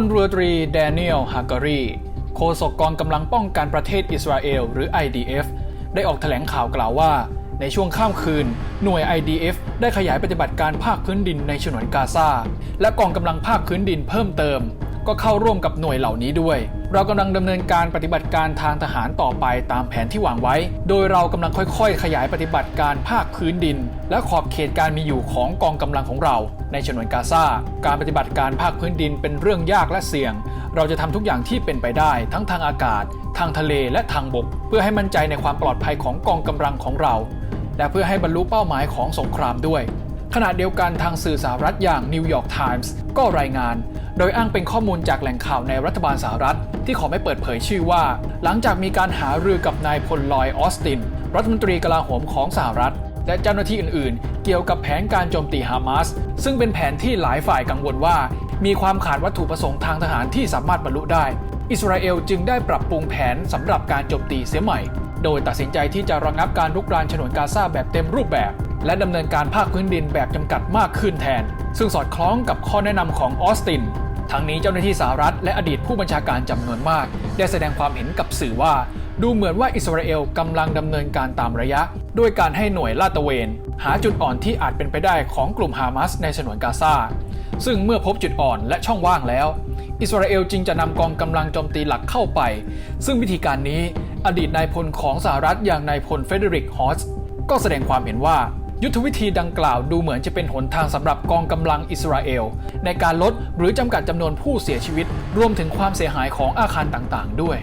ลเรือตรีแดเนียลฮาการีโฆษกกองกำลังป้องกันประเทศอิสราเอลหรือ IDF ได้ออกแถลงข่าวกล่าวว่า ในช่วงข้ามคืน หน่วย IDF ได้ขยายปฏิบัติการภาคพื้นดินในฉนวนกาซาและกองกำลังภาคพื้นดินเพิ่มเติม ก็เข้าร่วมกับหน่วยเหล่านี้ด้วย เรากำลังดำเนินการปฏิบัติการทางทหารต่อไปตามแผนที่วางไว้ โดยเรากำลังค่อยๆ ขยายปฏิบัติการภาคพื้นดิน และขอบเขตการมีอยู่ของกองกำลังของเรา ในฉนวนกาซา การปฏิบัติการภาคพื้นดินเป็นเรื่องยากและเสี่ยง เราจะทำทุกอย่างที่เป็นไปได้ทั้งทางอากาศ ทางทะเลและทางบก เพื่อให้มั่นใจในความปลอดภัยของกองกำลังของเรา และเพื่อให้บรรลุเป้าหมายของสงครามด้วย ขณะเดียวกันทางสื่อสหรัฐอย่างนิวยอร์กไทมส์ก็รายงาน โดยอ้างเป็นข้อมูลจากแหล่งข่าวในรัฐบาลสหรัฐ ที่ขอไม่เปิดเผยชื่อว่า หลังจากมีการหารือกับนายพลลอยออสติน รัฐมนตรีกลาโหมของสหรัฐ และเจ้าหน้าที่อื่นๆ เกี่ยวกับแผนการโจมตีฮามาสซึ่งเป็นแผนที่หลายฝ่ายกังวลว่า มีความขาดวัตถุประสงค์ทางทหารที่สามารถบรรลุได้ อิสราเอลจึงได้ปรับปรุงแผนสำหรับการโจมตีเสียใหม่ โดยตัดสินใจที่จะระงับการลุกรานฉนวนกาซาแบบเต็มรูปแบบ และดำเนินการภาคพื้นดินแบบจำกัดมากขึ้นแทน ซึ่งสอดคล้องกับข้อแนะนำของออสตินทั้งนี้เจ้าหน้าที่สหรัฐและอดีตผู้บัญชาการจำนวนมาก ได้แสดงความเห็นกับสื่อว่า ดูเหมือนว่าอิสราเอลกำลังดำเนินการตามระยะ ด้วยการให้หน่วยลาดตระเวน หาจุดอ่อนที่อาจเป็นไปได้ของกลุ่มฮามาสในฉนวนกาซาซึ่งเมื่อพบจุดอ่อนและช่องว่างแล้ว อิสราเอลจึงจะนำกองกำลังโจมตีหลักเข้าไป ซึ่งวิธีการนี้อดีตนายพลของสหรัฐอย่างนายพลเฟเดริกฮอสก็แสดงความเห็นว่า ยุทธวิธีดังกล่าวดูเหมือนจะเป็นหนทางสำหรับกองกำลังอิสราเอล ในการลดหรือจำกัดจำนวนผู้เสียชีวิต รวมถึงความเสียหายของอาคารต่างๆ ด้วย